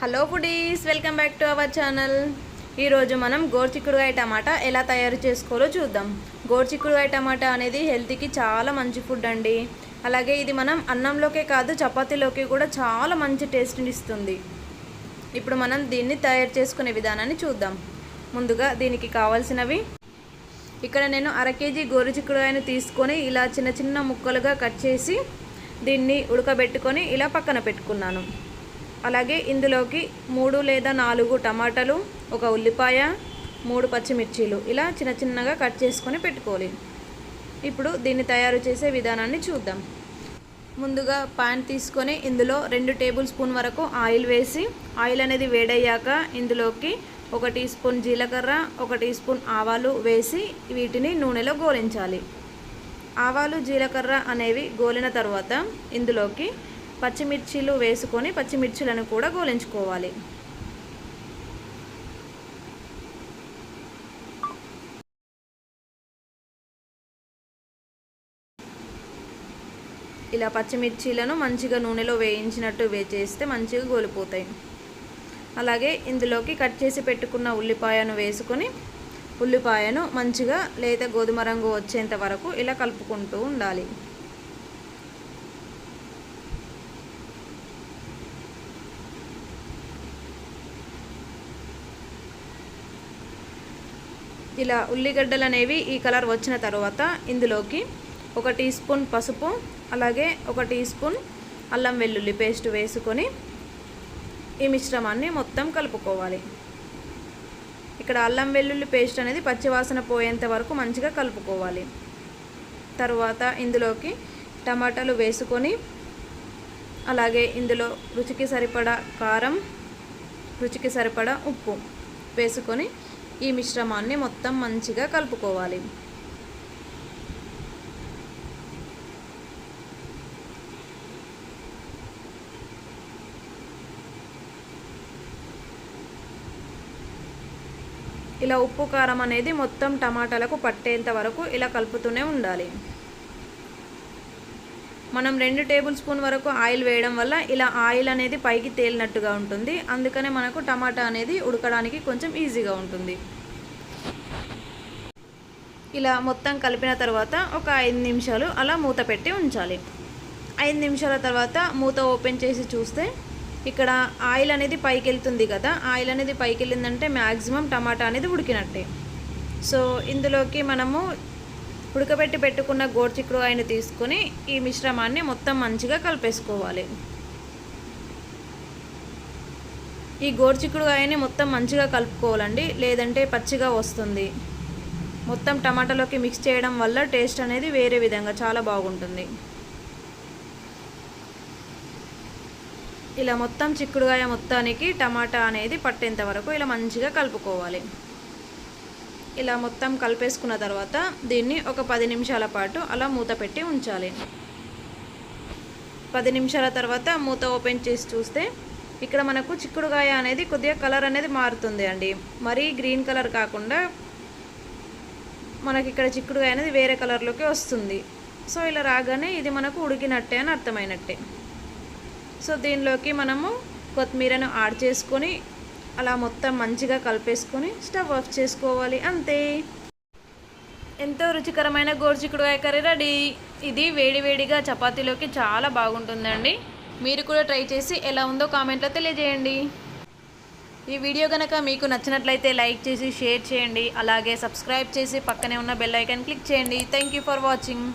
Hello foodies welcome back to our channel ఈరోజు మనం గోర్చిక్కుడుగాయ టమాటా ఎలా తయారు చేసుకోవాలో చూద్దాం. గోర్చిక్కుడుగాయ టమాటా అనేది హెల్త్కి చాలా మంచి ఫుడ్ అండి. అలాగే ఇది మనం అన్నంలోకే కాదు చపాతీలోకి కూడా చాలా మంచి టేస్ట్ని ఇస్తుంది. ఇప్పుడు మనం దీన్ని తయారు చేసుకునే విధానాన్ని చూద్దాం. ముందుగా దీనికి కావాల్సినవి. ఇక్కడ నేను అర కేజీ గోరు చిక్కుడుకాయను తీసుకొని ఇలా చిన్న చిన్న ముక్కలుగా కట్ చేసి దీన్ని ఉడకబెట్టుకొని ఇలా పక్కన పెట్టుకున్నాను. అలాగే ఇందులోకి మూడు లేదా నాలుగు టమాటాలు ఒక ఉల్లిపాయ మూడు పచ్చిమిర్చీలు ఇలా చిన్న చిన్నగా కట్ చేసుకొని పెట్టుకోవాలి. ఇప్పుడు దీన్ని తయారు చేసే విధానాన్ని చూద్దాం. ముందుగా పాన్ తీసుకొని ఇందులో రెండు టేబుల్ స్పూన్ వరకు ఆయిల్ వేసి ఆయిల్ అనేది వేడయ్యాక ఇందులోకి ఒక టీ స్పూన్ జీలకర్ర ఒక టీ స్పూన్ ఆవాలు వేసి వీటిని నూనెలో గోలించాలి. ఆవాలు జీలకర్ర అనేవి గోలిన తర్వాత ఇందులోకి పచ్చిమిర్చీలు వేసుకొని పచ్చిమిర్చిలను కూడా గోలించుకోవాలి. ఇలా పచ్చిమిర్చీలను మంచిగా నూనెలో వేయించినట్టు వేచేస్తే మంచిగా గోలిపోతాయి. అలాగే ఇందులోకి కట్ చేసి పెట్టుకున్న ఉల్లిపాయను వేసుకొని ఉల్లిపాయను మంచిగా లేత గోధుమ రంగు వచ్చేంత వరకు ఇలా కలుపుకుంటూ ఉండాలి. ఇలా ఉల్లిగడ్డలు అనేవి ఈ కలర్ వచ్చిన తర్వాత ఇందులోకి ఒక టీ స్పూన్ పసుపు అలాగే ఒక టీ స్పూన్ అల్లం వెల్లుల్లి పేస్ట్ వేసుకొని ఈ మిశ్రమాన్ని మొత్తం కలుపుకోవాలి. ఇక్కడ అల్లం వెల్లుల్లి పేస్ట్ అనేది పచ్చివాసన పోయేంత వరకు మంచిగా కలుపుకోవాలి. తర్వాత ఇందులోకి టమాటాలు వేసుకొని అలాగే ఇందులో రుచికి సరిపడా కారం రుచికి సరిపడా ఉప్పు వేసుకొని ఈ మిశ్రమాన్ని మొత్తం మంచిగా కలుపుకోవాలి. ఇలా ఉప్పు కారం అనేది మొత్తం టమాటాలకు పట్టేంత వరకు ఇలా కలుపుతూనే ఉండాలి. మనం రెండు టేబుల్ స్పూన్ వరకు ఆయిల్ వేయడం వల్ల ఇలా ఆయిల్ అనేది పైకి తేలినట్టుగా ఉంటుంది. అందుకనే మనకు టమాటా అనేది ఉడకడానికి కొంచెం ఈజీగా ఉంటుంది. ఇలా మొత్తం కలిపిన తర్వాత ఒక ఐదు నిమిషాలు అలా మూత పెట్టి ఉంచాలి. ఐదు నిమిషాల తర్వాత మూత ఓపెన్ చేసి చూస్తే ఇక్కడ ఆయిల్ అనేది పైకి వెళ్తుంది కదా. ఆయిల్ అనేది పైకి వెళ్ళిందంటే మ్యాక్సిమం టమాటా అనేది ఉడికినట్టే. సో ఇందులోకి మనము ఉడకబెట్టి పెట్టుకున్న గోడ్చిక్కుడు ఆయన తీసుకొని ఈ మిశ్రమాన్ని మొత్తం మంచిగా కలిపేసుకోవాలి. ఈ గోడ్చిక్కుడుకాయని మొత్తం మంచిగా కలుపుకోవాలండి లేదంటే పచ్చిగా వస్తుంది. మొత్తం టమాటాలోకి మిక్స్ చేయడం వల్ల టేస్ట్ అనేది వేరే విధంగా చాలా బాగుంటుంది. ఇలా మొత్తం చిక్కుడుగాయ మొత్తానికి టమాటా అనేది పట్టేంత వరకు ఇలా మంచిగా కలుపుకోవాలి. ఇలా మొత్తం కలిపేసుకున్న తర్వాత దీన్ని ఒక పది నిమిషాల పాటు అలా మూత పెట్టి ఉంచాలి. పది నిమిషాల తర్వాత మూత ఓపెన్ చేసి చూస్తే ఇక్కడ మనకు చిక్కుడుగాయ అనేది కొద్దిగా కలర్ అనేది మారుతుంది అండి. మరీ గ్రీన్ కలర్ కాకుండా మనకి ఇక్కడ చిక్కుడుగాయ అనేది వేరే కలర్లోకి వస్తుంది. సో ఇలా రాగానే ఇది మనకు ఉడికినట్టే అని అర్థమైనట్టే. సో దీనిలోకి మనము కొత్తిమీరను యాడ్ చేసుకొని అలా మొత్తం మంచిగా కలిపేసుకొని స్టవ్ ఆఫ్ చేసుకోవాలి అంతే. ఎంతో రుచికరమైన గోరుచిక్కుడుకాయ కర్రీ రెడీ. ఇది వేడివేడిగా చపాతీలోకి చాలా బాగుంటుందండి. మీరు కూడా ట్రై చేసి ఎలా ఉందో కామెంట్లో తెలియజేయండి. ఈ వీడియో కనుక మీకు నచ్చినట్లయితే లైక్ చేసి షేర్ చేయండి. అలాగే సబ్స్క్రైబ్ చేసి పక్కనే ఉన్న బెల్ ఐకాన్ క్లిక్ చేయండి. Thank you for watching.